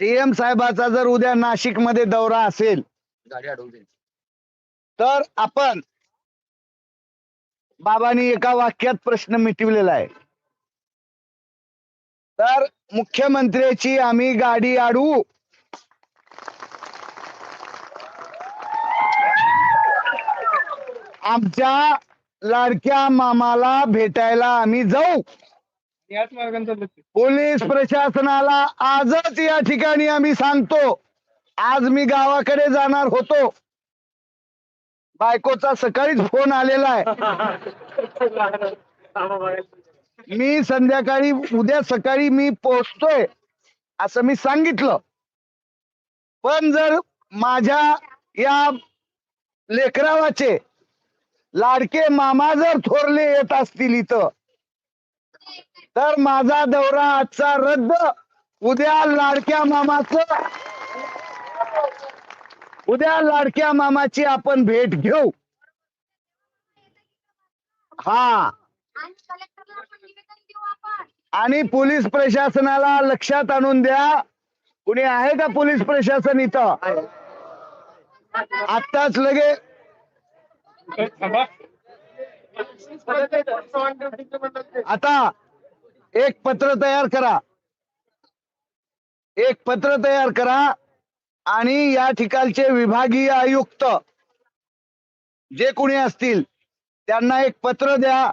CM साहेबाचा जर उद्या नाशिकमध्ये दौरा असेल गाडी अडवली तर आपण बाबांनी एका वाक्यात प्रश्न मिटवलेला आहे. तर मुख्यमंत्र्याची आम्ही गाडी अडवू. आमच्या लाडक्या मामाला भेटायला आम्ही जाऊ. याच मार्गांचा पोलीस प्रशासनाला आजच या ठिकाणी आम्ही सांगतो आज मी गावाकडे जाणार होतो. बायकोचा सकाळीच फोन आलेला आहे. मी संध्याकाळी उद्या सकाळी मी पोहोचतोय असं मी सांगितलं. पण जर माझ्या या लेकरावाचे लाडके मामा जर थोरले येत असतील इथं तर माझा दौरा आजचा रद्द. उद्या लाडक्या मामाचं. उद्या लाडक्या मामाची आपण भेट घेऊ. हा. आणि पोलीस प्रशासनाला लक्षात आणून द्या. कुणी आहे का पोलीस प्रशासन इथं? आत्ताच लगे आता एक पत्र तयार करा. एक पत्र तयार करा आणि या ठिकाणचे विभागीय आयुक्त जे कोणी असतील त्यांना एक पत्र द्या.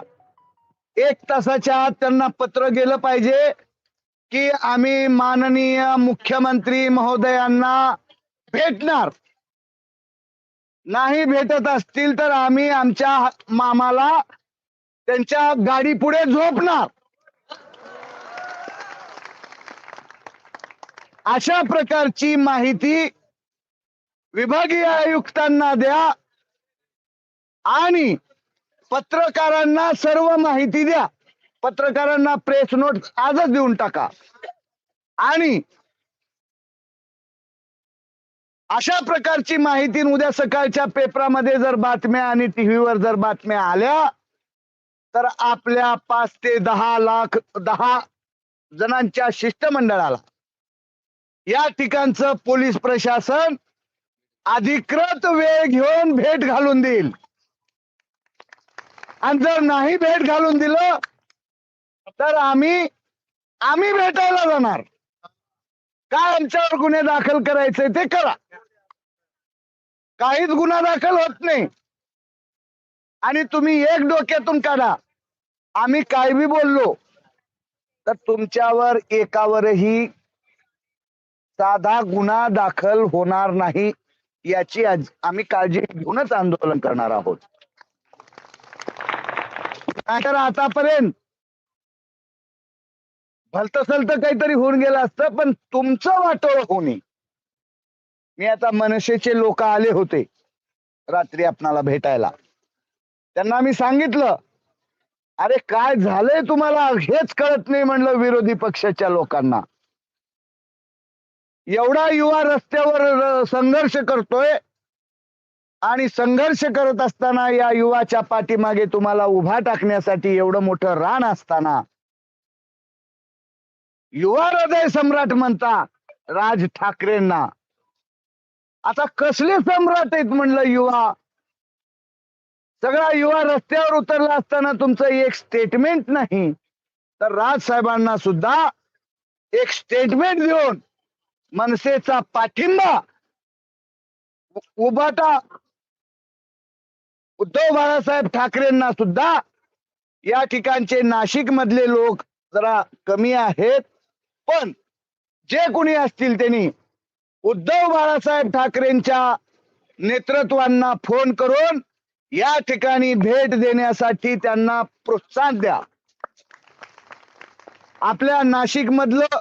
एक तासाच्या आत त्यांना पत्र गेलं पाहिजे की आम्ही माननीय मुख्यमंत्री महोदयांना भेटणार. नाही भेटत असतील तर आम्ही आमच्या मामाला त्यांच्या गाडी पुढे झोपणार. अशा प्रकारची माहिती विभागीय आयुक्तांना द्या आणि पत्रकारांना सर्व माहिती द्या. पत्रकारांना प्रेस नोट आजच देऊन टाका. आणि अशा प्रकारची माहिती उद्या सकाळच्या पेपरामध्ये जर बातम्या आणि टीव्हीवर जर बातम्या आल्या तर आपल्या पाच ते दहा लाख दहा जणांच्या शिष्टमंडळाला या ठिकाणचं पोलीस प्रशासन अधिकृत वेळ घेऊन भेट घालून देईल. आणि जर नाही भेट घालून दिलं तर आम्ही आम्ही भेटायला जाणार. काय आमच्यावर गुन्हे दाखल करायचे ते करा. काहीच गुन्हा दाखल होत नाही. आणि तुम्ही एक डोक्यातून काढा. आम्ही काय बी बोललो तर तुमच्यावर एकावरही साधा गुन्हा दाखल होणार नाही याची आज आम्ही काळजी घेऊनच आंदोलन करणार आहोत. नाहीतर आतापर्यंत भलत सलत काहीतरी होऊन गेलं असतं पण तुमचं वाटोळ होणे मी आता मनसेचे लोक आले होते रात्री आपणाला भेटायला. त्यांना मी सांगितलं अरे काय झालंय तुम्हाला? हेच कळत नाही म्हणलं विरोधी पक्षाच्या लोकांना. एवढा युवा रस्त्यावर संघर्ष करतोय. आणि संघर्ष करत असताना या युवाच्या पाठीमागे तुम्हाला उभा टाकण्यासाठी एवढं मोठं रान असताना युवा हृदय सम्राट म्हणता राज ठाकरेंना. आता कसले सम्राट आहेत म्हणलं युवा? सगळा युवा रस्त्यावर उतरला असताना तुमचं एक स्टेटमेंट नाही. तर राज साहेबांना सुद्धा एक स्टेटमेंट देऊन मनसेचा पाठिंबा. उभाटा उद्धव बाळासाहेब ठाकरेंना सुद्धा या ठिकाणचे नाशिक मधले लोक जरा कमी आहेत. पण जे कोणी असतील त्यांनी उद्धव बाळासाहेब ठाकरेंच्या नेतृत्वांना फोन करून या ठिकाणी भेट देण्यासाठी त्यांना प्रोत्साहन द्या. आपल्या नाशिक मधलं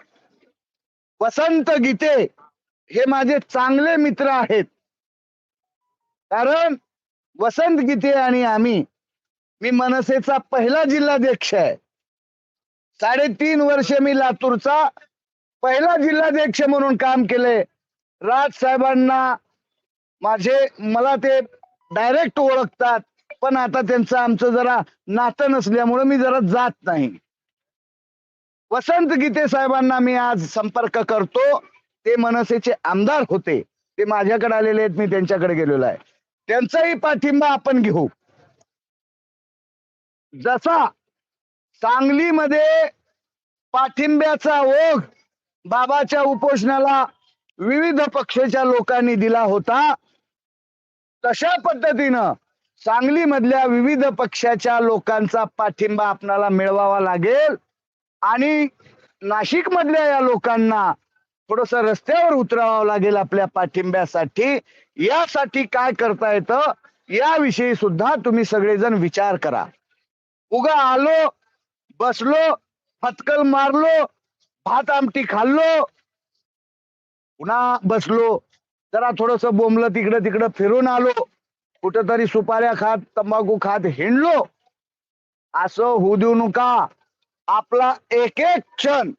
वसंत गीते हे माझे चांगले मित्र आहेत. कारण वसंत गीते आणि आम्ही मी मनसेचा पहिला जिल्हाध्यक्ष आहे. साडेतीन वर्ष मी लातूरचा पहिला जिल्हाध्यक्ष म्हणून काम केले. राज साहेबांना माझे मला ते डायरेक्ट ओळखतात. पण आता त्यांचं आमचं जरा नातं नसल्यामुळे मी जरा जात नाही. वसंत गीते साहेबांना मी आज संपर्क करतो. ते मनसेचे आमदार होते. ते माझ्याकडे आलेले आहेत मी त्यांच्याकडे गेलेलो आहे. त्यांचाही पाठिंबा आपण घेऊ. जसा सांगलीमध्ये पाठिंब्याचा ओघ बाबाच्या उपोषणाला विविध पक्षाच्या लोकांनी दिला होता तशा पद्धतीनं सांगलीमधल्या विविध पक्षाच्या लोकांचा पाठिंबा आपणाला मिळवावा लागेल. आणि नाशिक मधल्या या लोकांना थोडस रस्त्यावर उतरावं लागेल आपल्या पाठिंब्यासाठी. यासाठी काय करता येतं? याविषयी सुद्धा तुम्ही सगळेजण विचार करा. उगा आलो बसलो फतकल मारलो भात आमटी खाल्लो पुन्हा बसलो जरा थोडस बोंबलं तिकडं तिकडं फिरून आलो कुठंतरी सुपाऱ्या खात तंबाखू खात हिंडलो. असं होऊ देऊ नका. आपला एक एक क्षण